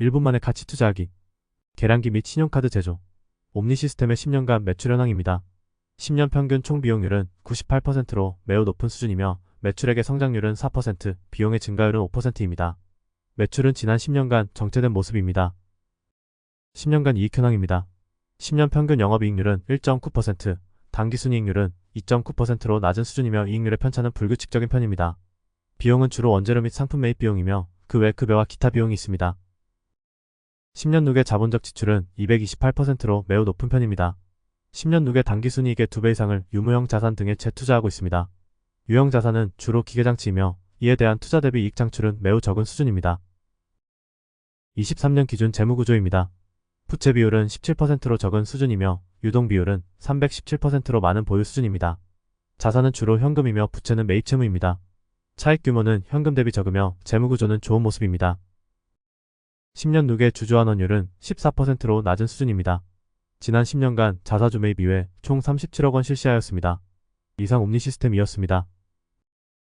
1분 만에 가치 투자하기. 계량기 및 신용카드 제조. 옴니 시스템의 10년간 매출 현황입니다. 10년 평균 총 비용률은 98%로 매우 높은 수준이며 매출액의 성장률은 4%, 비용의 증가율은 5%입니다. 매출은 지난 10년간 정체된 모습입니다. 10년간 이익 현황입니다. 10년 평균 영업이익률은 1.9%, 당기순이익률은 2.9%로 낮은 수준이며 이익률의 편차는 불규칙적인 편입니다. 비용은 주로 원재료 및 상품 매입 비용이며 그 외 급여와 기타 비용이 있습니다. 10년 누계 자본적 지출은 228%로 매우 높은 편입니다. 10년 누계 당기순이익의 2배 이상을 유무형 자산 등에 재투자하고 있습니다. 유형 자산은 주로 기계장치이며 이에 대한 투자 대비 이익 창출은 매우 적은 수준입니다. 23년 기준 재무구조입니다. 부채 비율은 17%로 적은 수준이며 유동 비율은 317%로 많은 보유 수준입니다. 자산은 주로 현금이며 부채는 매입 채무입니다. 차익 규모는 현금 대비 적으며 재무구조는 좋은 모습입니다. 10년 누계 주주환원율은 14%로 낮은 수준입니다. 지난 10년간 자사 주 매입 이외 총 37억 원 실시하였습니다. 이상 옴니 시스템이었습니다.